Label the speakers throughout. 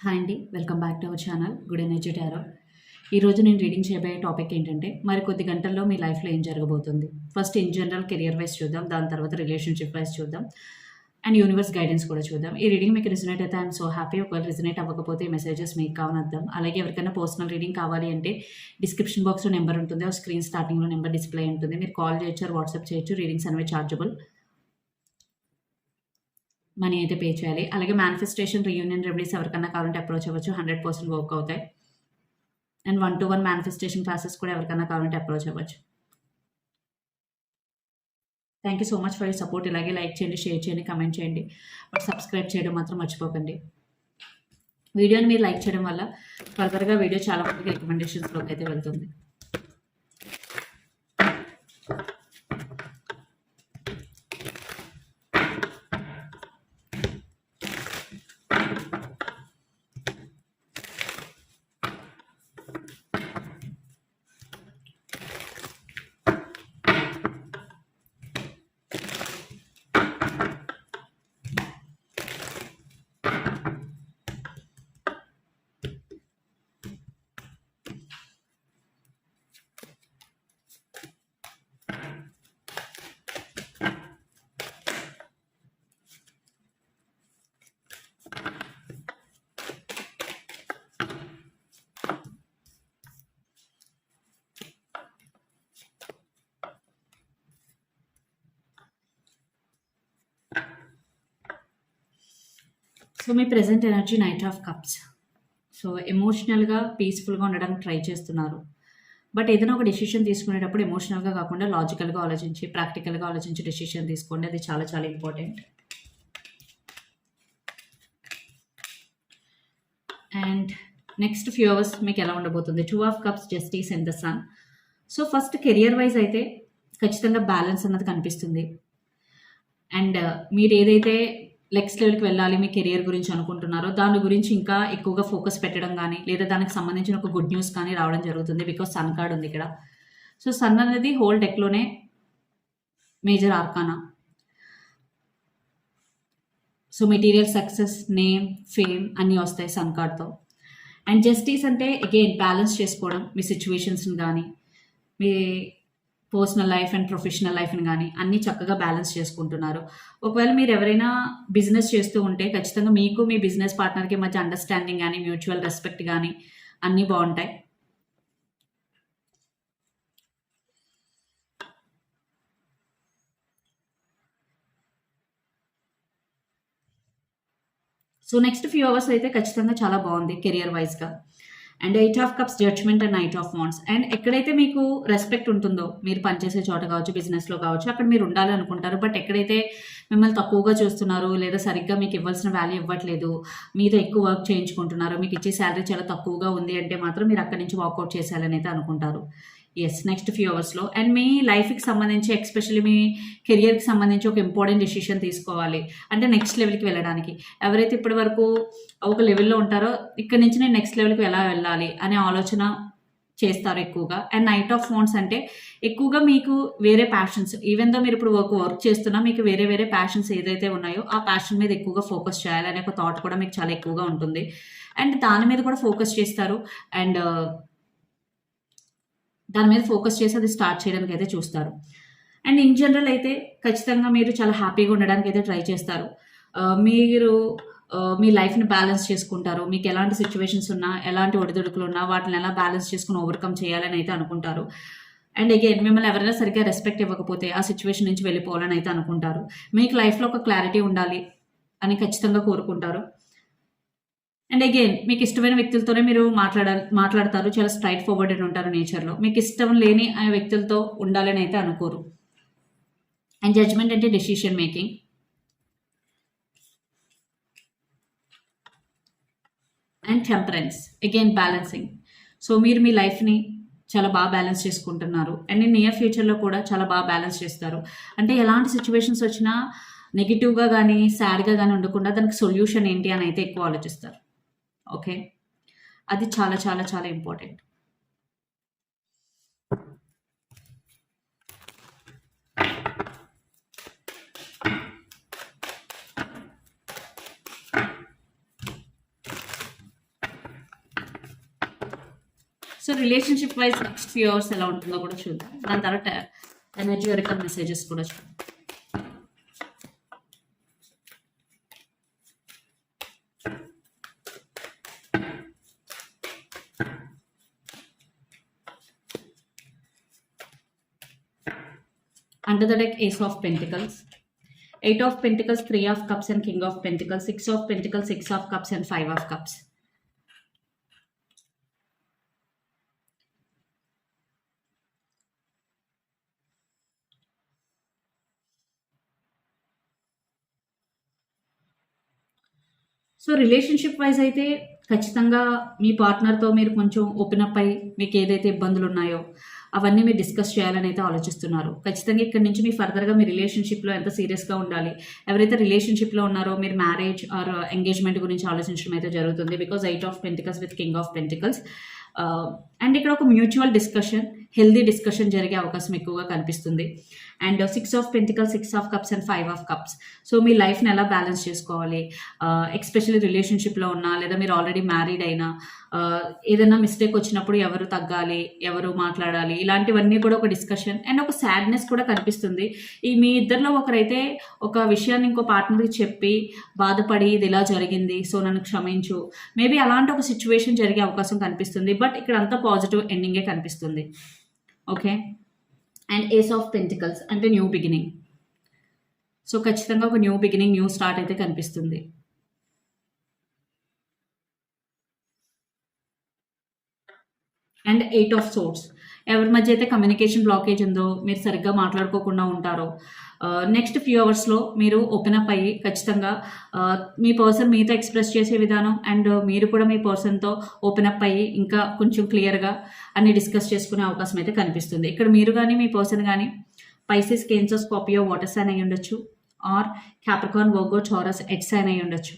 Speaker 1: Hi అండి welcome back to our channel good energy tarot. ఈరోజు నేను రీడింగ్ చేయబోయే టాపిక్ ఏంటంటే మరి కొద్ది గంటల్లో మీ లైఫ్లో ఏం జరగబోతుంది? First in general career wise చూద్దాం దాని తర్వాత రిలేషన్షిప్ వైజ్ చూద్దాం అండ్ యూనివర్స్ గైడెన్స్ కూడా చూద్దాం. ఈ రీడింగ్ మీకు రిజనేట్ అయితే ఐఎమ్ సో హ్యాపీ ఒకవేళ రిజనేట్ అవ్వకపోతే ఈ మెసేజెస్ మీకు కావనద్దాం అలాగే ఎవరికైనా పర్సనల్ రీడింగ్ కావాలి అంటే డిస్క్రిప్షన్ బాక్స్లో నెంబర్ ఉంటుంది ఆ స్క్రీన్ స్టార్టింగ్లో నెంబర్ డిస్ప్లే ఉంటుంది. మీరు కాల్ చేయొచ్చు వాట్సాప్ చేయొచ్చు రీడింగ్స్ అనేవి చార్జబుల్ మనీ అయితే పే చేయాలి. అలాగే మేనిఫెస్టేషన్ రీయూనియన్ రెమెడీస్ ఎవరికన్నా కావాలంటే అప్రోచ్ అవ్వచ్చు. హండ్రెడ్ పర్సెంట్ వర్క్ అవుతాయి. And one to one manifestation classes కూడా ఎవరికైనా కావాలంటే అప్రోచ్ అవ్వచ్చు. Thank you so much for you support ఇలాగే లైక్ చేయండి షేర్ చేయండి కమెంట్ చేయండి. బట్ సబ్స్క్రైబ్ చేయడం మాత్రం మర్చిపోకండి. వీడియోని మీరు లైక్ చేయడం వల్ల ఫర్దర్గా వీడియో చాలా మందికి రికమెండేషన్స్లోకి అయితే వెళ్తుంది. So me present energy knight of cups so ఎమోషనల్గా పీస్ఫుల్గా ఉండడానికి ట్రై చేస్తున్నారు. బట్ ఏదైనా ఒక డెసిషన్ తీసుకునేటప్పుడు ఎమోషనల్గా కాకుండా లాజికల్గా ఆలోచించి ప్రాక్టికల్గా ఆలోచించి డెసిషన్ తీసుకోండి. అది చాలా చాలా important and next few hours మీకు ఎలా ఉండబోతుంది? Two of cups justice and the sun so first career wise అయితే ఖచ్చితంగా బ్యాలెన్స్ అన్నది కనిపిస్తుంది. అండ్ uh, మీరు ఏదైతే నెక్స్ట్ లెవెల్కి వెళ్ళాలి మీ కెరియర్ గురించి అనుకుంటున్నారో దాని గురించి ఇంకా ఎక్కువగా ఫోకస్ పెట్టడం కానీ లేదా దానికి సంబంధించిన ఒక గుడ్ న్యూస్ కానీ రావడం జరుగుతుంది బికాస్ సన్ కార్డ్ ఉంది ఇక్కడ. సో సన్ అనేది whole డెక్లోనే major arcana so material success name fame అన్నీ వస్తాయి సన్ కార్డ్తో అండ్ జస్టిస్ అంటే అగైన్ బ్యాలెన్స్ చేసుకోవడం మీ సిచ్యువేషన్స్ని కానీ మీ పర్సనల్ లైఫ్ అండ్ ప్రొఫెషనల్ లైఫ్ని కానీ అన్నీ చక్కగా బ్యాలెన్స్ చేసుకుంటున్నారు. ఒకవేళ మీరు ఎవరైనా బిజినెస్ చేస్తూ ఉంటే ఖచ్చితంగా మీకు మీ బిజినెస్ పార్ట్నర్కి మధ్య అండర్స్టాండింగ్ కానీ మ్యూచువల్ రెస్పెక్ట్ కానీ అన్నీ బాగుంటాయి. సో నెక్స్ట్ ఫ్యూ అవర్స్ అయితే ఖచ్చితంగా చాలా బాగుంది కెరియర్ వైజ్గా and eight of cups judgement and knight of wands and ఎక్కడైతే మీకు రెస్పెక్ట్ ఉంటుందో మీరు పనిచేసే చోట కావచ్చు బిజినెస్లో కావచ్చు అక్కడ మీరు ఉండాలి అనుకుంటారు బట్ ఎక్కడైతే మిమ్మల్ని తక్కువగా చూస్తున్నారు లేదా సరిగ్గా మీకు ఇవ్వాల్సిన వాల్యూ ఇవ్వట్లేదు మీతో ఎక్కువ వర్క్ చేయించుకుంటున్నారు మీకు ఇచ్చే శాలరీ చాలా తక్కువగా ఉంది అంటే మాత్రం మీరు అక్కడి నుంచి వాకౌట్ చేసేయాలని అయితే అనుకుంటారు. ఎస్ నెక్స్ట్ ఫ్యూ అవర్స్లో అండ్ మీ లైఫ్కి సంబంధించి ఎక్స్పెషల్లీ మీ కెరియర్కి సంబంధించి ఒక ఇంపార్టెంట్ డెసిషన్ తీసుకోవాలి. అంటే నెక్స్ట్ లెవెల్కి వెళ్ళడానికి. ఎవరైతే ఇప్పటి వరకు ఒక లెవెల్లో ఉంటారో ఇక్కడ నుంచి నేను నెక్స్ట్ లెవెల్కి ఎలా వెళ్ళాలి అనే ఆలోచన చేస్తారు ఎక్కువగా. అండ్ నైట్ ఆఫ్ ఫోన్స్ అంటే ఎక్కువగా మీకు వేరే ప్యాషన్స్ ఈవెన్ దో మీరు ఇప్పుడు వర్క్ వర్క్ చేస్తున్నా మీకు వేరే వేరే ప్యాషన్స్ ఏదైతే ఉన్నాయో ఆ ప్యాషన్ మీద ఎక్కువగా ఫోకస్ చేయాలి అనే ఒక థాట్ కూడా మీకు చాలా ఎక్కువగా ఉంటుంది. అండ్ దాని మీద కూడా ఫోకస్ చేస్తారు. అండ్ దాని మీద ఫోకస్ చేసి అది స్టార్ట్ చేయడానికి అయితే చూస్తారు. అండ్ ఇన్ జనరల్ అయితే ఖచ్చితంగా మీరు చాలా హ్యాపీగా ఉండడానికి అయితే ట్రై చేస్తారు. మీరు మీ లైఫ్ని బ్యాలెన్స్ చేసుకుంటారు. మీకు ఎలాంటి సిచ్యువేషన్స్ ఉన్నా ఎలాంటి ఒడిదుడుకులు ఉన్నా వాటిని ఎలా బ్యాలెన్స్ చేసుకుని ఓవర్కమ్ చేయాలని అయితే అనుకుంటారు. అండ్ అగైన్ మిమ్మల్ని ఎవరైనా సరిగ్గా రెస్పెక్ట్ ఇవ్వకపోతే ఆ సిచ్యువేషన్ నుంచి వెళ్ళిపోవాలని అయితే అనుకుంటారు. మీకు లైఫ్లో ఒక క్లారిటీ ఉండాలి అని ఖచ్చితంగా కోరుకుంటారు. అండ్ అగైన్ మీకు ఇష్టమైన వ్యక్తులతోనే మీరు మాట్లాడ మాట్లాడతారు. చాలా స్ట్రైట్ ఫార్వర్డెడ్ ఉంటారు నేచర్లో మీకు ఇష్టం లేని ఆ వ్యక్తులతో ఉండాలని అయితే అనుకోరు. అండ్ జడ్జ్మెంట్ అంటే decision making and temperance again balancing so మీరు మీ లైఫ్ని చాలా బాగా బ్యాలెన్స్ చేసుకుంటున్నారు. అండ్ నియర్ ఫ్యూచర్లో కూడా చాలా బాగా బ్యాలెన్స్ చేస్తారు. అంటే ఎలాంటి సిచ్యువేషన్స్ వచ్చినా నెగిటివ్గా కానీ సాడ్గా కానీ ఉండకుండా దానికి సొల్యూషన్ ఏంటి అని అయితే ఎక్కువ ఆలోచిస్తారు. ఓకే? అది చాలా చాలా చాలా important. So relationship wise next few hours ఎలా ఉంటుందో కూడా చూద్దాం. దాని తర్వాత ఎనర్జీ మెసేజెస్ కూడా చూద్దాం. Under the deck ace of pentacles eight of pentacles three of cups and king of pentacles six of pentacles six of cups and five of cups so relationship wise అయితే ఖచ్చితంగా మీ పార్ట్నర్తో మీరు కొంచెం open up అయి మీకు ఏదైతే ఇబ్బందులు ఉన్నాయో అవన్నీ మీరు డిస్కస్ చేయాలని అయితే ఆలోచిస్తున్నారు. ఖచ్చితంగా ఇక్కడ నుంచి మీ ఫర్దర్గా మీ రిలేషన్షిప్లో ఎంత సీరియస్గా ఉండాలి ఎవరైతే రిలేషన్షిప్లో ఉన్నారో మీరు మ్యారేజ్ ఆర్ ఎంగేజ్మెంట్ గురించి ఆలోచించడం అయితే జరుగుతుంది. Because eight of pentacles with king of pentacles. And ఇక్కడ ఒక మ్యూచువల్ డిస్కషన్ హెల్దీ డిస్కషన్ జరిగే అవకాశం ఎక్కువగా కనిపిస్తుంది. And six of pentacle six of cups and five of cups. So మీ లైఫ్ని ఎలా బ్యాలెన్స్ చేసుకోవాలి? ఎక్స్పెషల్లీ రిలేషన్షిప్లో ఉన్నా లేదా మీరు ఆల్రెడీ మ్యారీడ్ అయినా ఏదైనా మిస్టేక్ వచ్చినప్పుడు ఎవరు తగ్గాలి ఎవరు మాట్లాడాలి ఇలాంటివన్నీ కూడా ఒక డిస్కషన్ అండ్ ఒక సాడ్నెస్ కూడా కనిపిస్తుంది. ఈ మీ ఇద్దరిలో ఒకరైతే ఒక విషయాన్ని ఇంకో పార్ట్నర్కి చెప్పి బాధపడి ఇది ఇలా జరిగింది సో నన్ను క్షమించు. మేబీ అలాంటి ఒక సిచ్యువేషన్ జరిగే అవకాశం కనిపిస్తుంది బట్ ఇక్కడ అంతా పాజిటివ్ ఎండింగే కనిపిస్తుంది. Okay? And ace of pentacles అంటే న్యూ బిగినింగ్. సో ఖచ్చితంగా ఒక న్యూ బిగినింగ్ న్యూ స్టార్ట్ అయితే కనిపిస్తుంది. అండ్ ఎయిట్ ఆఫ్ సోర్స్ ఎవరి మధ్య అయితే కమ్యూనికేషన్ బ్లాకేజ్ ఉందో మీరు సరిగ్గా మాట్లాడుకోకుండా ఉంటారో. నెక్స్ట్ ఫ్యూ అవర్స్లో మీరు ఓపెన్ అప్ అయ్యి ఖచ్చితంగా మీ పర్సన్ మీతో ఎక్స్ప్రెస్ చేసే విధానం అండ్ మీరు కూడా మీ పర్సన్తో ఓపెన్ అప్ అయ్యి ఇంకా కొంచెం క్లియర్గా అన్ని డిస్కస్ చేసుకునే అవకాశం అయితే కనిపిస్తుంది. ఇక్కడ మీరు కానీ మీ పర్సన్ కానీ Pisces Cancer Scorpio water sign అయి ఉండొచ్చు or Capricorn Virgo Taurus X sign అయి ఉండొచ్చు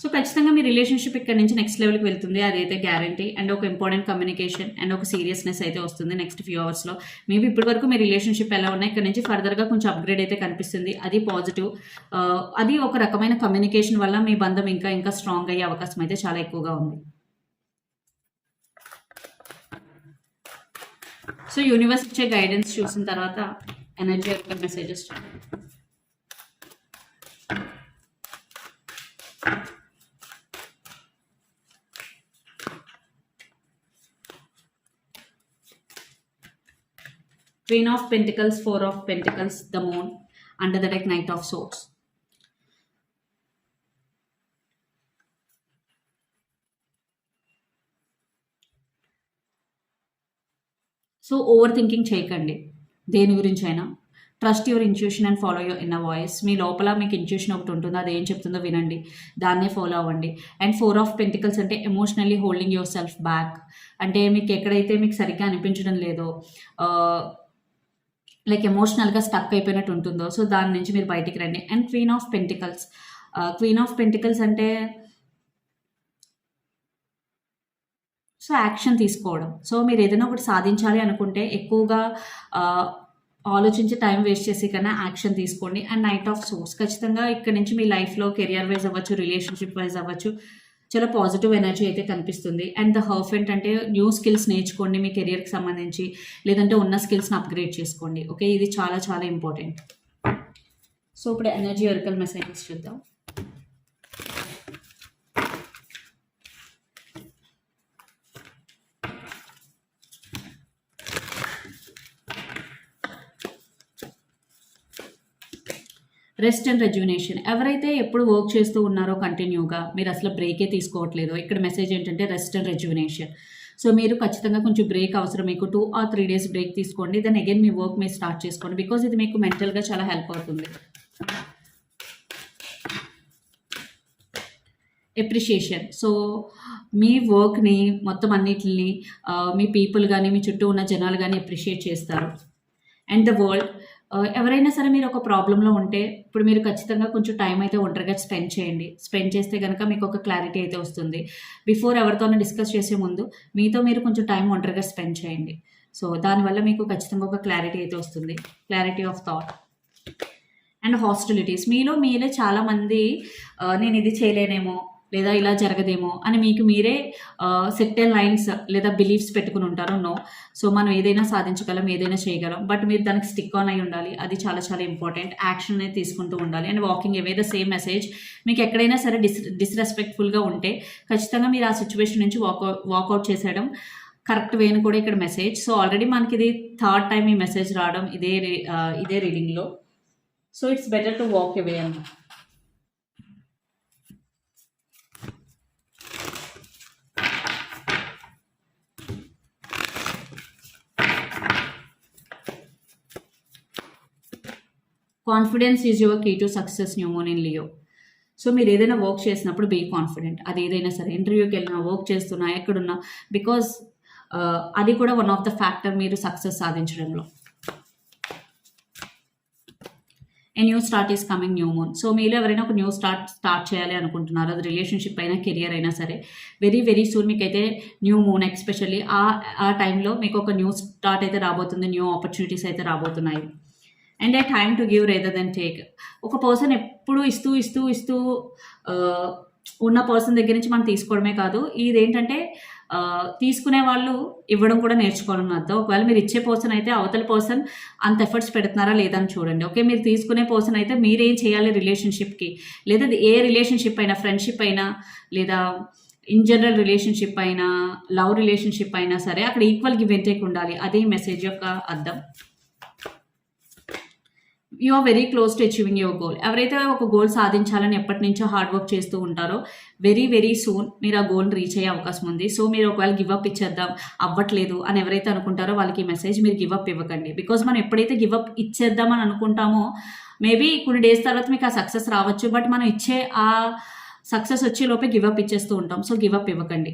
Speaker 1: సో ఖచ్చితంగా మీ రిలేషన్షిప్ ఇక్కడ నుంచి నెక్స్ట్ లెవెల్కి వెళ్తుంది. అదైతే గ్యారంటీ అండ్ ఒక ఇంపార్టెంట్ కమ్యూనికేషన్ అండ్ ఒక సీరియస్నెస్ అయితే వస్తుంది నెక్స్ట్ ఫ్యూ అవర్స్లో మేబీ ఇప్పటి వరకు మీ రిలేషన్షిప్ ఎలా ఉన్నాయి? ఇక్కడ నుంచి ఫర్దర్గా కొంచెం అప్గ్రేడ్ అయితే కనిపిస్తుంది. అది పాజిటివ్ అది ఒక రకమైన కమ్యూనికేషన్ వల్ల మీ బంధం ఇంకా ఇంకా స్ట్రాంగ్ అయ్యే అవకాశం అయితే చాలా ఎక్కువగా ఉంది. సో యూనివర్స్ ఇచ్చే గైడెన్స్ చూసిన తర్వాత ఎనర్జీ యొక్క messages Queen of Pentacles, Four of Pentacles, the Moon, under the deck Knight of Swords. So overthinking చేయకండి. దేని గురించి అయినా trust your intuition and follow your inner voice మీ లోపల మీకు ఇంట్యూషన్ ఒకటి ఉంటుంది అది ఏం చెప్తుందో వినండి. దాన్నే ఫాలో అవ్వండి. అండ్ ఫోర్ ఆఫ్ పెంటికల్స్ అంటే emotionally holding yourself back అంటే మీకు ఎక్కడైతే మీకు సరిగ్గా అనిపించడం లేదో లైక్ ఎమోషనల్గా స్టక్ అయిపోయినట్టు ఉంటుందో. సో దాని నుంచి మీరు బయటికి రండి. And queen of pentacles queen of pentacles అంటే సో యాక్షన్ తీసుకోవడం. సో మీరు ఏదైనా ఒకటి సాధించాలి అనుకుంటే ఎక్కువగా uh, ఆలోచించి టైం వేస్ట్ చేసి కన్నా యాక్షన్ తీసుకోండి. అండ్ నైట్ ఆఫ్ సోర్స్ ఖచ్చితంగా ఇక్కడ నుంచి మీ లైఫ్లో కెరియర్ వైజ్ అవ్వచ్చు రిలేషన్షిప్ వైజ్ అవ్వచ్చు చాలా పాజిటివ్ ఎనర్జీ అయితే కనిపిస్తుంది. అండ్ ద హర్ఫెంట్ అంటే న్యూ స్కిల్స్ నేర్చుకోండి మీ కెరియర్కి సంబంధించి. లేదంటే ఉన్న స్కిల్స్ని అప్గ్రేడ్ చేసుకోండి. ఓకే ఇది చాలా చాలా ఇంపార్టెంట్ సో ఇప్పుడు ఎనర్జీ ఒరికల్ మెసేజెస్ చూద్దాం. Rest and rejuvenation. ఎవరైతే ఎప్పుడు వర్క్ చేస్తూ ఉన్నారో కంటిన్యూగా మీరు అసలు బ్రేకే తీసుకోవట్లేదు. ఇక్కడ మెసేజ్ ఏంటంటే రెస్ట్ అండ్ రెజ్యునేషన్. సో మీరు ఖచ్చితంగా కొంచెం బ్రేక్ అవసరం. మీకు two or three days break తీసుకోండి. దెన్ అగైన్ మీ వర్క్ మీరు స్టార్ట్ చేసుకోండి. బికాజ్ ఇది మీకు మెంటల్గా చాలా హెల్ప్ అవుతుంది. ఎప్రిషియేషన్ సో మీ వర్క్ని మొత్తం అన్నిటిని మీ పీపుల్ కానీ మీ చుట్టూ ఉన్న జనాలు కానీ ఎప్రిషియేట్ చేస్తారు. అండ్ ద వరల్డ్ ఎవరైనా సరే మీరు ఒక ప్రాబ్లంలో ఉంటే, ఇప్పుడు మీరు ఖచ్చితంగా కొంచెం టైం అయితే ఒంటరిగా స్పెండ్ చేయండి. స్పెండ్ చేస్తే కనుక మీకు ఒక క్లారిటీ అయితే వస్తుంది. బిఫోర్ ఎవరితోనో డిస్కస్ చేసే ముందు మీతో మీరు కొంచెం టైం ఒంటరిగా స్పెండ్ చేయండి. సో, దానివల్ల మీకు ఖచ్చితంగా ఒక క్లారిటీ అయితే వస్తుంది. Clarity of thought. And hostilities. మీలో మీరే చాలామంది నేను ఇది చేయలేనేమో, లేదా ఇలా జరగదేమో అని మీకు మీరే ఆహ్, లైన్స్ లేదా బిలీఫ్స్ పెట్టుకుని ఉంటారు. నో. సో, మనం ఏదైనా సాధించగలం, ఏదైనా చేయగలం. బట్ మీరు దానికి స్టిక్ ఆన్ అయ్యి ఉండాలి. అది చాలా చాలా ఇంపార్టెంట్. యాక్షన్ అనేది తీసుకుంటూ ఉండాలి. And walking away the same message. మీకు ఎక్కడైనా సరే డిస్ డిస్‌రెస్పెక్ట్‌ఫుల్‌గా ఉంటే ఖచ్చితంగా మీరు ఆ సిచ్యువేషన్ నుంచి వాకౌ వాకౌట్ చేసేయడం కరెక్ట్ వేను కూడా ఇక్కడ మెసేజ్. సో, ఆల్రెడీ మనకి ఇది థర్డ్ టైం ఈ మెసేజ్ రావడం ఇదే రీ ఇదే రీడింగ్‌లో. So, it's better to walk away అన్నమాట. Confidence is your key to success new moon in Leo. So, మీరు ఏదైనా వర్క్ చేసినప్పుడు బీ కాన్ఫిడెంట్. అది ఏదైనా సరే ఇంటర్వ్యూకి వెళ్ళినా వర్క్ చేస్తున్నా, ఎక్కడున్నా బికాజ్ అది కూడా వన్ ఆఫ్ ద ఫ్యాక్టర్ మీరు సక్సెస్ సాధించడంలో. A new start is coming new moon. So, మీలో ఎవరైనా ఒక న్యూ స్టార్ట్ స్టార్ట్ చేయాలి అనుకుంటున్నారు అది రిలేషన్‌షిప్ అయినా, కెరియర్ అయినా సరే వెరీ వెరీ సూన్ మీకైతే న్యూ మూన్ ఎస్పెషల్లీ ఆ ఆ టైంలో మీకు ఒక న్యూ స్టార్ట్ అయితే రాబోతుంది. న్యూ ఆపర్చునిటీస్ అయితే రాబోతున్నాయి. And I time to give rather than take. ఒక పర్సన్ ఎప్పుడు ఇస్తూ, ఇస్తూ, ఇస్తూ ఉన్న పర్సన్ దగ్గర నుంచి మనం తీసుకోవడమే కాదు. ఇదేంటంటే తీసుకునే వాళ్ళు ఇవ్వడం కూడా నేర్చుకోవాలని అర్థం. ఒకవేళ మీరు ఇచ్చే పర్సన్ అయితే అవతల పర్సన్ అంత ఎఫర్ట్స్ పెడుతున్నారా లేదా అని చూడండి. ఓకే. మీరు తీసుకునే పర్సన్ అయితే మీరేం చేయాలి రిలేషన్‌షిప్‌కి లేదా అది ఏ రిలేషన్‌షిప్ అయినా, ఫ్రెండ్‌షిప్ అయినా లేదా ఇన్ జనరల్ రిలేషన్‌షిప్ అయినా, లవ్ రిలేషన్‌షిప్ అయినా సరే అక్కడ ఈక్వల్ గివ్ అండ్ టేక్ ఉండాలి. అదే మెసేజ్ యొక్క అర్థం. You are very close to achieving your goal. ఎవరైతే ఒక గోల్ సాధించాలని ఎప్పటినుంచో హార్డ్ వర్క్ చేస్తూ ఉంటారో వెరీ వెరీ సూన్ మీరు ఆ గోల్‌ని రీచ్ అయ్యే అవకాశం ఉంది. సో, మీరు ఒకవేళ గివ్ అప్ ఇచ్చేద్దాం, అవ్వట్లేదు అని ఎవరైతే అనుకుంటారో వాళ్ళకి ఈ మెసేజ్ మీరు గివ్ అప్ ఇవ్వకండి. బికాజ్ మనం ఎప్పుడైతే గివ్ అప్ ఇచ్చేద్దాం అని అనుకుంటామో మేబీ కొన్ని డేస్ తర్వాత మీకు ఆ సక్సెస్ రావచ్చు. బట్ మనం ఇచ్చే ఆ సక్సెస్ వచ్చే లోపే గివ్ అప్ ఇచ్చేస్తూ ఉంటాం. సో, గివ్ అప్ ఇవ్వకండి.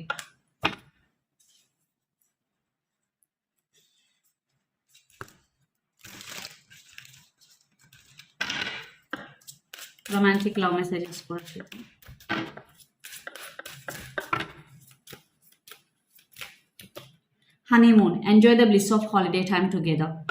Speaker 1: romantic love messages for you. Honeymoon. Enjoy the bliss of holiday time together.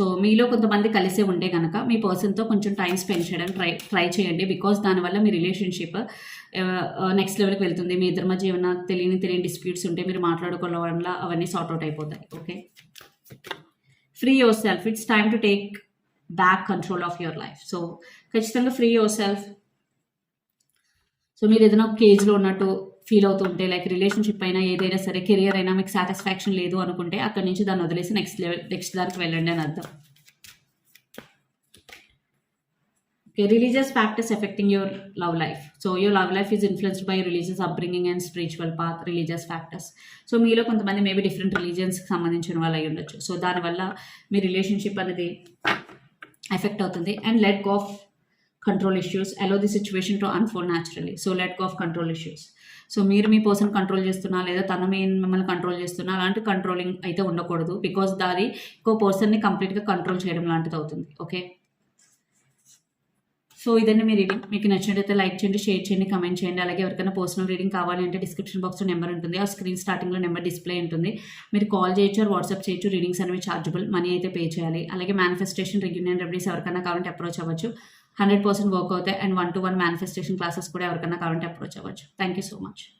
Speaker 1: So, మీలో కొంతమంది కలిసే ఉంటే కనుక మీ పర్సన్‌తో కొంచెం టైం స్పెండ్ చేయడానికి ట్రై ట్రై చేయండి. బికాస్ దానివల్ల మీ రిలేషన్‌షిప్ నెక్స్ట్ లెవెల్‌కి వెళ్తుంది. మీ ఇద్దరి మధ్య ఏమైనా తెలియని తెలియని డిస్ప్యూట్స్ ఉంటే మీరు మాట్లాడుకోవడం వల్ల అవన్నీ సార్ట్ అవుట్ అయిపోతాయి. Okay. Free yourself. It's time to take back control of your life. So, ఖచ్చితంగా ఫ్రీ యువర్ సెల్ఫ్. సో, మీరు ఏదైనా కేజ్‌లో ఉన్నట్టు ఫీల్ అవుతూ ఉంటే లైక్ రిలేషన్‌షిప్ అయినా, ఏదైనా సరే కెరియర్ అయినా మీకు సాటిస్ఫాక్షన్ లేదు అనుకుంటే అక్కడి నుంచి దాన్ని వదిలేసి నెక్స్ట్ లెవెల్ నెక్స్ట్ దానికి వెళ్ళండి అని అర్థం. Okay. Religious factors affecting your love life. So, your love life is influenced by religious upbringing and spiritual path religious factors. So, మీలో కొంతమంది మేబీ డిఫరెంట్ రిలీజియన్స్‌కి సంబంధించిన వాళ్ళు అయి ఉండొచ్చు. సో, దానివల్ల మీ రిలేషన్‌షిప్ అనేది ఎఫెక్ట్ అవుతుంది. And let go of control issues. Allow the situation to unfold naturally. So, let go of control issues. So, మీరు మీ పర్సన్ కంట్రోల్ చేస్తున్నా లేదా తన మీ మిమ్మల్ని కంట్రోల్ చేస్తున్నా అలాంటి కంట్రోలింగ్ అయితే ఉండకూడదు. బికాస్ దాది ఇంకో పర్సన్‌ని కంప్లీట్‌గా కంట్రోల్ చేయడం లాంటిది అవుతుంది. ఓకే. సో, ఇదండి మీ రీడింగ్. మీకు నచ్చినట్టయితే లైక్ చేయండి, షేర్ చేయండి, కమెంట్ చేయండి. అలాగే ఎవరికైనా పర్సనల్ రీడింగ్ కావాలి అంటే డిస్క్రిప్షన్ బాక్స్‌లో నెంబర్ ఉంటుంది. ఆ స్క్రీన్ స్టార్టింగ్‌లో నెంబర్ డిస్‌ప్లే ఉంటుంది. మీరు కాల్ చేయొచ్చు వాట్సాప్ చేయొచ్చు. రీడింగ్స్ అనేవి ఛార్జబుల్ మనీ అయితే పే చేయాలి. అలాగే మేనిఫెస్టేషన్, రిగ్యూనియన్ రెమెడీస్ ఎవరికైనా కావాలంటే అప్రోచ్ అవ్వచ్చు. 100% వర్క్ అవుతాయి. And one to one manifestation classes కూడా ఎవరికైనా కావాలంటే అప్రోచ్ అవ్వచ్చు. Thank you so much.